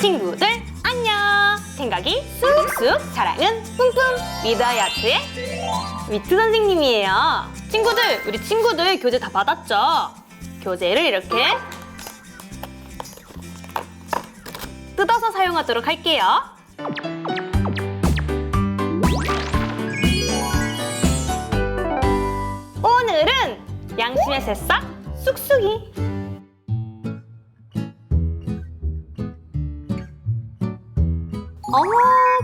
친구들 안녕! 생각이 쑥쑥 자랑은 뿜뿜 미더야트의 위트 선생님이에요. 친구들 우리 친구들 교재 다 받았죠? 교재를 이렇게 뜯어서 사용하도록 할게요. 오늘은 양심의 새싹 쑥쑥이 어머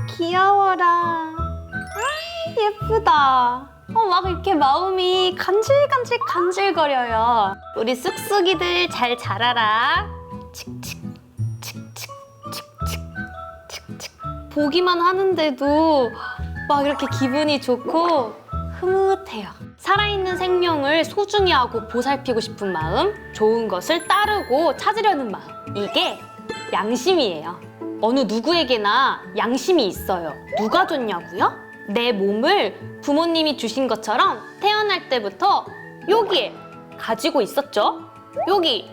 귀여워라. 아이 예쁘다. 어, 막 이렇게 마음이 간질간질 간질거려요. 우리 쑥쑥이들 잘 자라라. 칙칙 칙칙 칙칙 칙칙. 보기만 하는데도 막 이렇게 기분이 좋고 흐뭇해요. 살아있는 생명을 소중히 하고 보살피고 싶은 마음 좋은 것을 따르고 찾으려는 마음. 이게 양심이에요 어느 누구에게나 양심이 있어요. 누가 줬냐고요? 내 몸을 부모님이 주신 것처럼 태어날 때부터 여기에 가지고 있었죠. 여기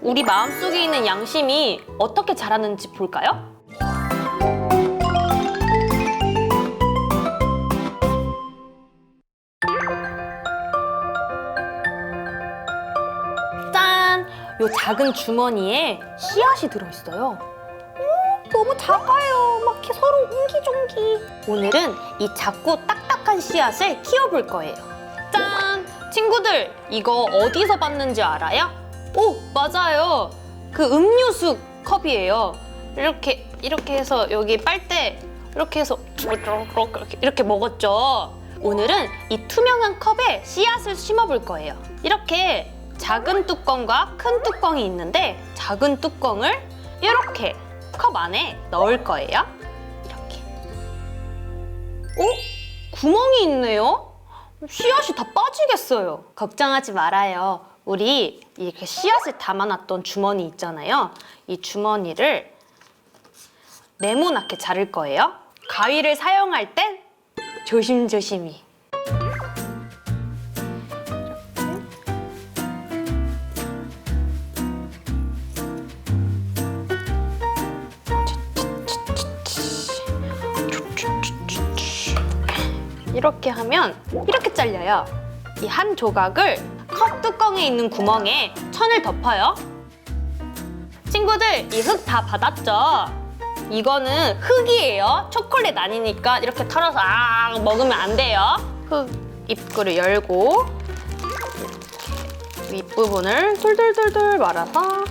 우리 마음속에 있는 양심이 어떻게 자라는지 볼까요? 짠! 요 작은 주머니에 씨앗이 들어있어요. 너무 작아요. 막 서로 옹기종기. 오늘은 이 작고 딱딱한 씨앗을 키워볼 거예요. 짠! 친구들, 이거 어디서 봤는지 알아요? 오, 맞아요. 그 음료수 컵이에요. 이렇게, 이렇게 해서 여기 빨대, 이렇게 해서 이렇게 먹었죠. 오늘은 이 투명한 컵에 씨앗을 심어볼 거예요. 이렇게 작은 뚜껑과 큰 뚜껑이 있는데 작은 뚜껑을 이렇게 컵 안에 넣을 거예요. 이렇게. 어? 구멍이 있네요? 씨앗이 다 빠지겠어요. 걱정하지 말아요. 우리 이렇게 씨앗을 담아놨던 주머니 있잖아요. 이 주머니를 네모나게 자를 거예요. 가위를 사용할 땐 조심조심히. 이렇게 하면 이렇게 잘려요. 이 한 조각을 컵 뚜껑에 있는 구멍에 천을 덮어요. 친구들, 이 흙 다 받았죠? 이거는 흙이에요. 초콜릿 아니니까 이렇게 털어서 아 먹으면 안 돼요. 흙 입구를 열고 윗부분을 돌돌돌돌 말아서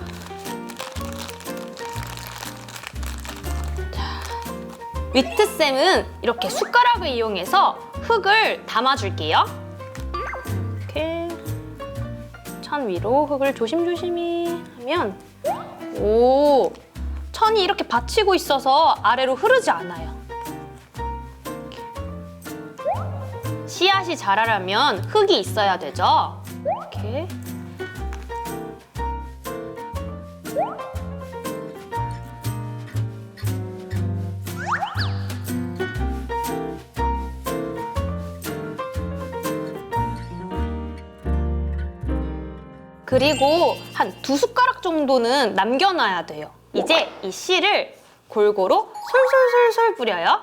위트쌤은 이렇게 숟가락을 이용해서 흙을 담아줄게요. 이렇게 천 위로 흙을 조심조심히 하면 오 천이 이렇게 받치고 있어서 아래로 흐르지 않아요. 씨앗이 자라려면 흙이 있어야 되죠. 이렇게 그리고 한 두 숟가락 정도는 남겨놔야 돼요. 이제 이 씨를 골고루 솔솔솔솔 뿌려요.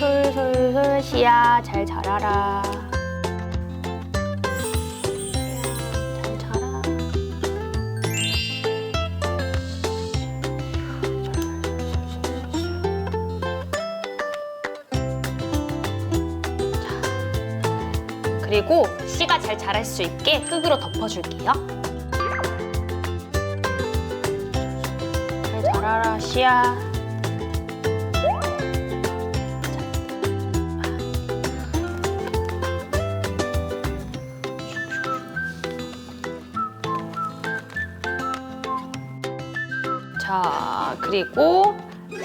솔솔솔솔 씨야 잘 자라라. 그리고 씨가 잘 자랄 수 있게 흙으로 덮어줄게요. 잘 자라라 씨야. 자, 그리고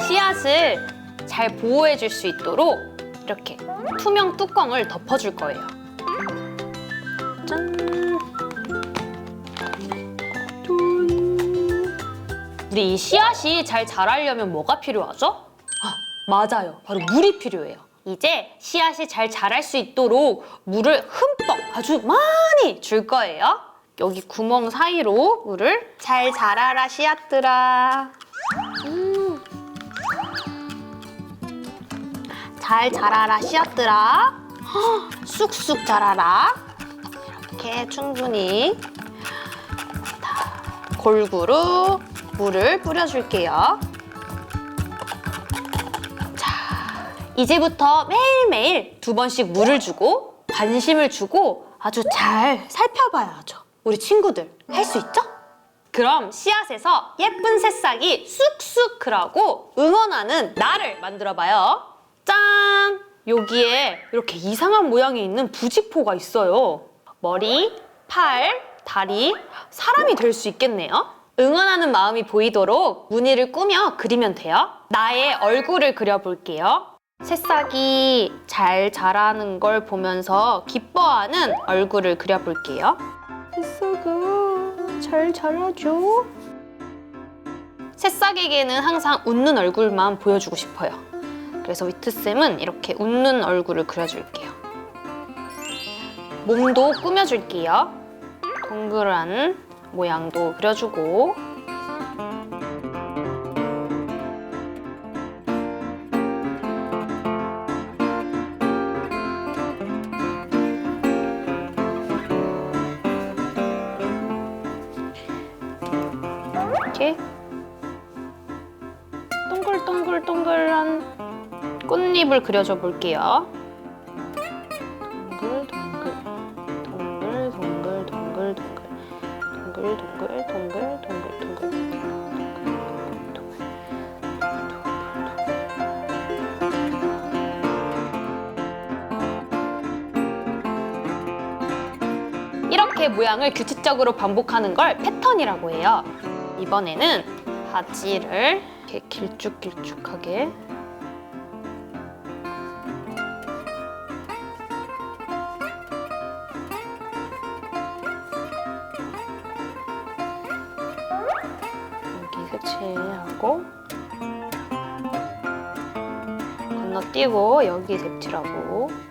씨앗을 잘 보호해 줄 수 있도록 이렇게 투명 뚜껑을 덮어줄 거예요. 짠. 짠. 우리 이 씨앗이 잘 자라려면 뭐가 필요하죠? 아, 맞아요. 바로 물이 필요해요. 이제 씨앗이 잘 자랄 수 있도록 물을 흠뻑 아주 많이 줄 거예요. 여기 구멍 사이로 물을 잘 자라라 씨앗들아. 음. 잘 자라라 씨앗들아. 헉, 쑥쑥 자라라. 이렇게 충분히 다 골고루 물을 뿌려줄게요. 자, 이제부터 매일매일 두 번씩 물을 주고 관심을 주고 아주 잘 살펴봐야죠. 우리 친구들 할 수 있죠? 그럼 씨앗에서 예쁜 새싹이 쑥쑥 크라고 응원하는 나를 만들어봐요. 짠! 여기에 이렇게 이상한 모양이 있는 부직포가 있어요. 머리, 팔, 다리, 사람이 될 수 있겠네요. 응원하는 마음이 보이도록 무늬를 꾸며 그리면 돼요. 나의 얼굴을 그려볼게요. 새싹이 잘 자라는 걸 보면서 기뻐하는 얼굴을 그려볼게요. 새싹아, 잘 자라줘. 새싹에게는 항상 웃는 얼굴만 보여주고 싶어요. 그래서 위트쌤은 이렇게 웃는 얼굴을 그려줄게요. 몸도 꾸며줄게요. 동그란 모양도 그려주고 이렇게 동글동글동글한 꽃잎을 그려줘 볼게요. 이렇게 모양을 규칙적으로 반복하는 걸 패턴이라고 해요. 이번에는 바지를 이렇게 길쭉길쭉하게 여기 색칠하고 건너뛰고 여기 색칠하고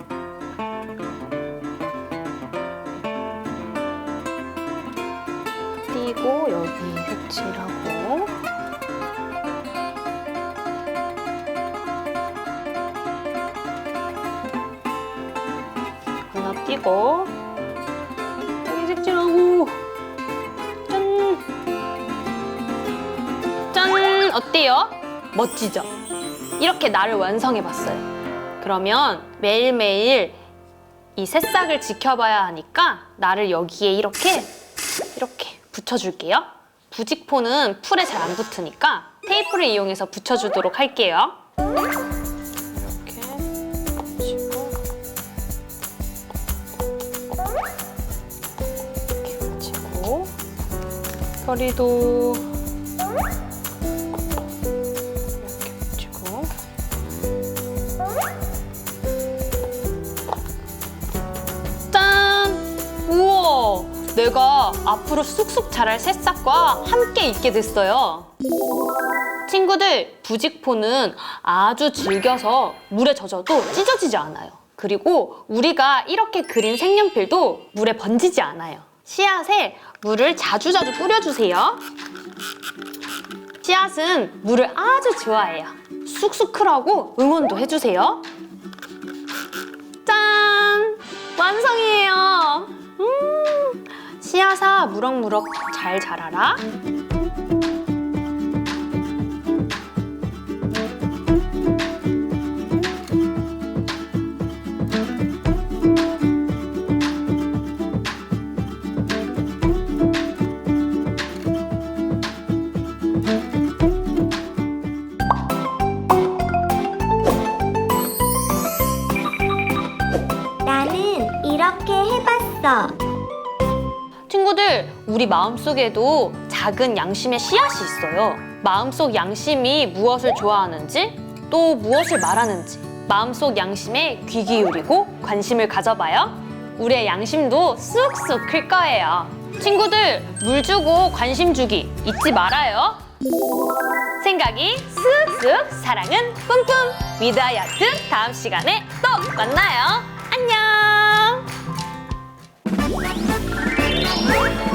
건너뛰고 여기 색칠하고 짠! 짠! 어때요? 멋지죠? 이렇게 나를 완성해봤어요. 그러면 매일매일 이 새싹을 지켜봐야 하니까 나를 여기에 이렇게 이렇게 붙여줄게요. 부직포는 풀에 잘 안 붙으니까 테이프를 이용해서 붙여주도록 할게요. 허리도 이렇게 붙이고 짠! 우와! 내가 앞으로 쑥쑥 자랄 새싹과 함께 있게 됐어요. 친구들, 부직포는 아주 질겨서 물에 젖어도 찢어지지 않아요. 그리고 우리가 이렇게 그린 색연필도 물에 번지지 않아요. 씨앗에 물을 자주자주 뿌려주세요. 씨앗은 물을 아주 좋아해요. 쑥쑥 크라고 응원도 해주세요. 짠! 완성이에요. 음, 씨앗아 무럭무럭 잘 자라라. 이렇게 해봤어. 친구들, 우리 마음속에도 작은 양심의 씨앗이 있어요. 마음속 양심이 무엇을 좋아하는지, 또 무엇을 말하는지, 마음속 양심에 귀 기울이고 관심을 가져봐요. 우리의 양심도 쑥쑥 클 거예요. 친구들, 물 주고 관심 주기 잊지 말아요. 생각이 쑥쑥, 사랑은 뿜뿜. 위드아야트 다음 시간에 또 만나요. Yeah.